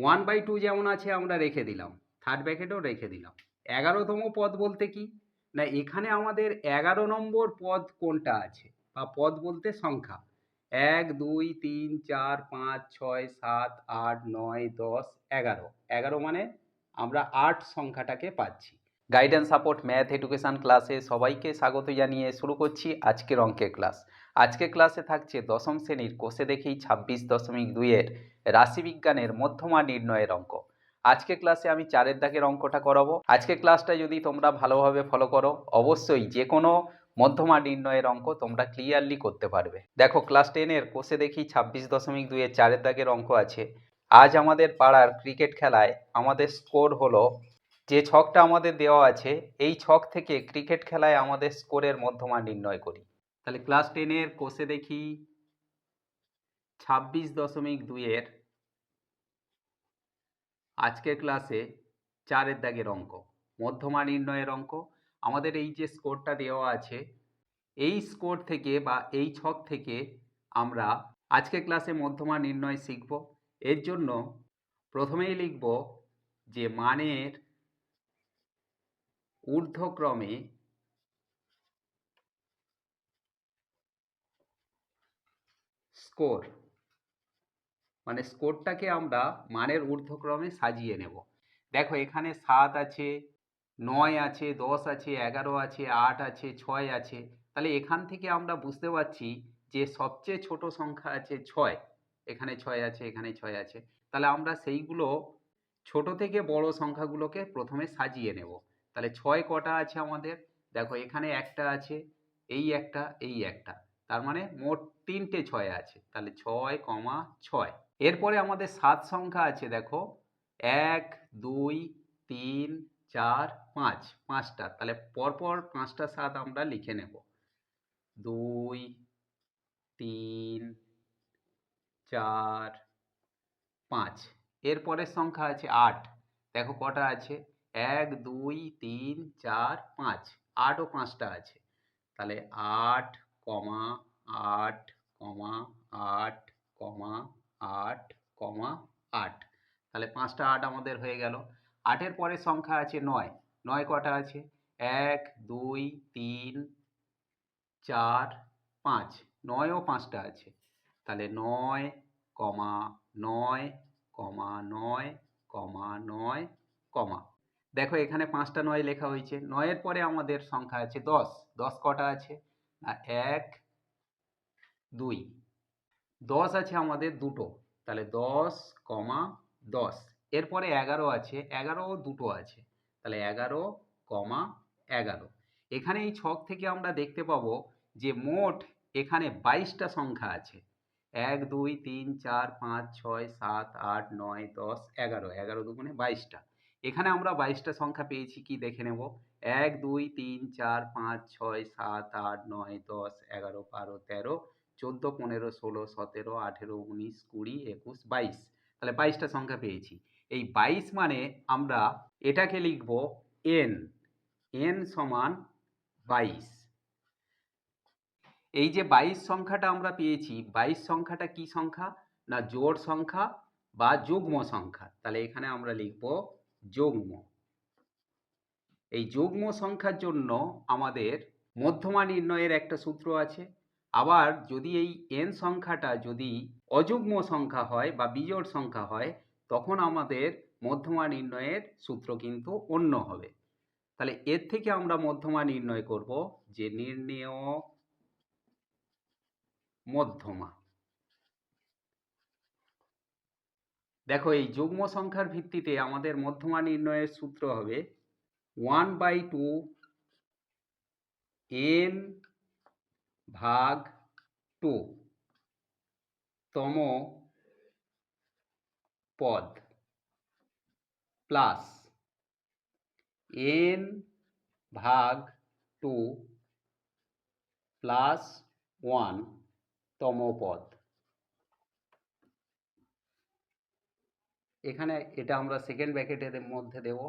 One by two যেমন আছে, আমরা রেখে দিলাম। থার্ড ব্র্যাকেটও রেখে দিলাম। এগারোতম পদ বলতে কি? না, এখানে আমাদের এগারো নম্বর পদ কোনটা আছে? বা পদ বলতে সংখ্যা। এক, দুই, তিন, চার, পাঁচ, ছয়, সাত, আট, নয়, দশ, এগারো। এগারো মানে আমরা আট সংখ্যাটাকে পাচ্ছি। গাইডেন্স সাপোর্ট ম্যাথ এডুকেশান ক্লাসে সবাইকে স্বাগত জানিয়ে শুরু করছি আজকের অঙ্কের ক্লাস আজকে ক্লাসে থাকছে দশম শ্রেণির কোষে দেখেই ছাব্বিশ দশমিক দুইয়ের রাশিবিজ্ঞানের মধ্যমা নির্ণয়ের অঙ্ক। আজকে ক্লাসে আমি চারের দাগের অঙ্কটা করাবো। আজকে ক্লাসটা যদি তোমরা ভালোভাবে ফলো করো, অবশ্যই যে কোনো মধ্যমা নির্ণয়ের অঙ্ক তোমরা ক্লিয়ারলি করতে পারবে। দেখো ক্লাস টেনের কোষে দেখি ছাব্বিশ দশমিক দুইয়ের চারের দাগের অঙ্ক আছে। আজ আমাদের পাড়ার ক্রিকেট খেলায় আমাদের স্কোর হলো, যে ছকটা আমাদের দেওয়া আছে, এই ছক থেকে ক্রিকেট খেলায় আমাদের স্কোরের মধ্যমা নির্ণয় করি। তাহলে ক্লাস টেনের কোষে দেখি ছাব্বিশ দশমিক দুইয়ের আজকের ক্লাসে চারের দাগের অঙ্ক মধ্যমা নির্ণয়ের অঙ্ক। আমাদের এই যে স্কোরটা দেওয়া আছে, এই স্কোর থেকে বা এই ছক থেকে আমরা আজকে ক্লাসে মধ্যমা নির্ণয় শিখব। এর জন্য প্রথমেই লিখব যে মানের ঊর্ধ্বক্রমে স্কোর মানে স্কোরটাকে আমরা মানের ঊর্ধ্বক্রমে সাজিয়ে নেব। দেখো এখানে সাত আছে, নয় আছে, দশ আছে, এগারো আছে, আট আছে, ছয় আছে। তাহলে এখান থেকে আমরা বুঝতে পারছি যে সবচেয়ে ছোট সংখ্যা আছে ছয়। এখানে ছয় আছে, এখানে ছয় আছে। তাহলে আমরা সেইগুলো ছোট থেকে বড় সংখ্যাগুলোকে প্রথমে সাজিয়ে নেব। তাহলে ছয় কটা আছে আমাদের? দেখো এখানে একটা আছে, এই একটা এই একটা। তার মানে মোট তিনটে ছয় আছে। তাহলে ছয় কমা ছয়। এরপরে আমাদের সাত সংখ্যা আছে, দেখো। এক, দুই, তিন, চার, পাঁচ। পাঁচটা। তাহলে পরপর পাঁচটা সাত আমরা লিখে নেব। দুই, তিন, চার, পাঁচ। এরপরের সংখ্যা আছে আট। দেখো কটা আছে? এক, দুই, তিন, চার, পাঁচ। আটও পাঁচটা আছে। তাহলে আট কমা আট কমা আট কমা আট কমা আট। তাহলে পাঁচটা আট আমাদের হয়ে গেল। আটের পরের সংখ্যা আছে নয়। নয় কটা আছে? এক, দুই, তিন, চার, পাঁচ। নয়ও পাঁচটা আছে। তাহলে নয় কমা নয় কমা নয় কমা নয় কমা। দেখো এখানে পাঁচটা নয় লেখা হয়েছে। নয়ের পরে আমাদের সংখ্যা আছে দশ। দশ কটা আছে? এক, দুই। দশ আছে আমাদের দুটো। তাহলে দশ কমা দশ। এরপরে এগারো আছে, এগারো দুটো আছে। তাহলে এগারো কমা এগারো। এখানে এই ছক থেকে আমরা দেখতে পাবো যে মোট এখানে বাইশটা সংখ্যা আছে। এক, দুই, তিন, চার, পাঁচ, ছয়, সাত, আট, নয়, দশ, এগারো। এগারো দুগুণে বাইশটা। এখানে আমরা বাইশটা সংখ্যা পেয়েছি, কি দেখে নেব? এক, দুই, তিন, চার, পাঁচ, ছয়, সাত, আট, নয়, দশ, এগারো, বারো, তেরো, চোদ্দ, পনেরো, ষোলো, সতেরো, আঠেরো, উনিশ, কুড়ি, একুশ, বাইশ। তাহলে বাইশটা সংখ্যা পেয়েছি। এই বাইশ মানে আমরা এটাকে লিখব এন এন সমান বাইশ। এই যে বাইশ সংখ্যাটা আমরা পেয়েছি, বাইশ সংখ্যাটা কি সংখ্যা? না, জোড় সংখ্যা বা যুগ্ম সংখ্যা। তাহলে এখানে আমরা লিখব যুগ্ম এই যুগ্ম সংখ্যার জন্য আমাদের মধ্যমা নির্ণয়ের একটা সূত্র আছে। আবার যদি এই এন সংখ্যাটা যদি অযুগ্ম সংখ্যা হয় বা বিজোড় সংখ্যা হয়, তখন আমাদের মধ্যমা নির্ণয়ের সূত্র কিন্তু অন্য হবে। তাহলে এর থেকে আমরা মধ্যমা নির্ণয় করব যে নির্ণেয় মধ্যমা। দেখো, এই যুগ্ম সংখ্যার ভিত্তিতে আমাদের মধ্যমা নির্ণয়ের সূত্র হবে ওয়ান বাই টু এন ভাগ টু তম পদ প্লাস এন ভাগ টু প্লাস ওয়ান তম পদ এখানে এটা আমরা সেকেন্ড ব্র্যাকেটের মধ্যে দেব।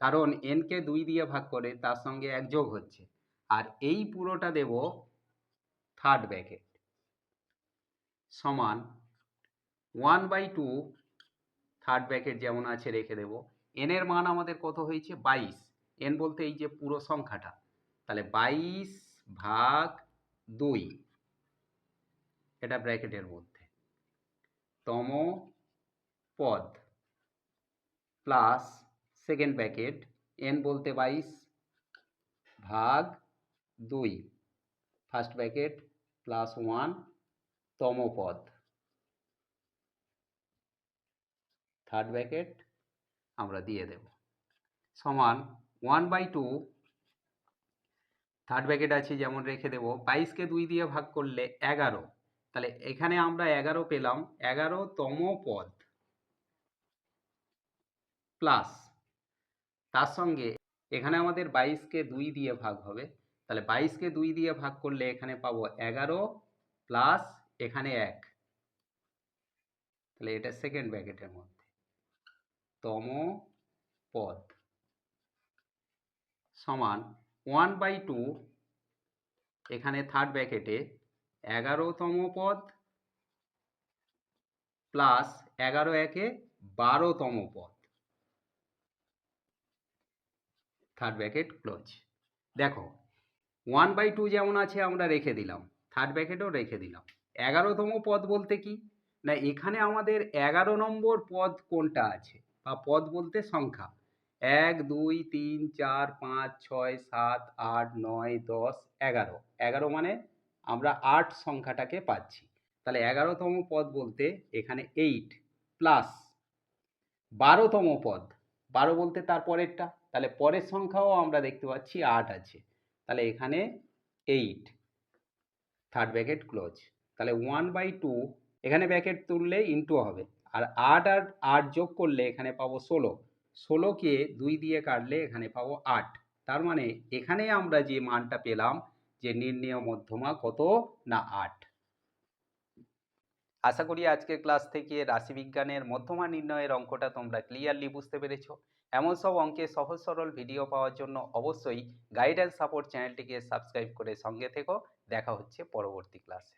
কারণ এনকে দুই দিয়ে ভাগ করে তার সঙ্গে এক যোগ হচ্ছে। আর এই পুরোটা দেব থার্ড ব্র্যাকেট সমান one by two third bracket যেমন আছে রেখে দেব। এন এর মান আমাদের কত হয়েছে? বাইশ। এন বলতে এই যে পুরো সংখ্যাটা। তাহলে বাইশ ভাগ দুই এটা ব্র্যাকেটের মধ্যে। তম পদ। প্লাস সেকেন্ড ব্র্যাকেট এন বলতে বাইশ ভাগ দুই। ফার্স্ট ব্র্যাকেট প্লাস ওয়ান তম পদ। থার্ড ব্র্যাকেট আমরা দিয়ে দেব। সমান one by two. Third bracket আছে যেমন রেখে দেব। বাইশকে দুই দিয়ে ভাগ করলে এগারো। তাহলে এখানে আমরা এগারো পেলাম। এগারোতম পদ। প্লাস তার সঙ্গে এখানে আমাদের বাইশকে দুই দিয়ে ভাগ হবে। তাহলে বাইশকে দুই দিয়ে ভাগ করলে এখানে পাবো এগারো প্লাস এখানে এক। তাহলে এটা সেকেন্ড ব্র্যাকেটের মধ্যে। তম পদ সমান ওয়ান বাই টু এখানে থার্ড ব্র্যাকেটে এগারোতম পদ প্লাস এগারো একে বারোতম পদ। থার্ড ব্র্যাকেট ক্লোজ দেখো ওয়ান বাই টু যেমন আছে, আমরা রেখে দিলাম। থার্ড ব্র্যাকেটও রেখে দিলাম। এগারোতম পদ বলতে কি? না, এখানে আমাদের এগারো নম্বর পদ কোনটা আছে? বা পদ বলতে সংখ্যা। এক, দুই, তিন, চার, পাঁচ, ছয়, সাত, আট, নয়, দশ, এগারো। এগারো মানে আমরা আট সংখ্যাটাকে পাচ্ছি। তাহলে এগারোতম পদ বলতে এখানে এইট প্লাস বারোতম পদ। বারো বলতে তার পরেরটা? তাহলে পরের সংখ্যাও আমরা দেখতে পাচ্ছি আট আছে। তাহলে এখানে এইট থার্ড ব্র্যাকেট ক্লোজ তাহলে ওয়ান বাই টু এখানে ব্র্যাকেট তুললে ইন্টু হবে। আর আট আর আট যোগ করলে এখানে পাবো ষোলো। ষোলোকে দুই দিয়ে কাটলে এখানে পাবো আট। তার মানে এখানে আমরা যে মানটা পেলাম, যে নির্ণেয় মধ্যমা কত? না, আট। আশা করি আজকের ক্লাস থেকে রাশিবিজ্ঞানের মধ্যমা নির্ণয়ের অঙ্কটা তোমরা ক্লিয়ারলি বুঝতে পেরেছ। এমন সব অঙ্কের সহজ সরল ভিডিও পাওয়ার জন্য অবশ্যই গাইড অ্যান্ড সাপোর্ট চ্যানেলটিকে সাবস্ক্রাইব করে সঙ্গে থেকো। দেখা হচ্ছে পরবর্তী ক্লাসে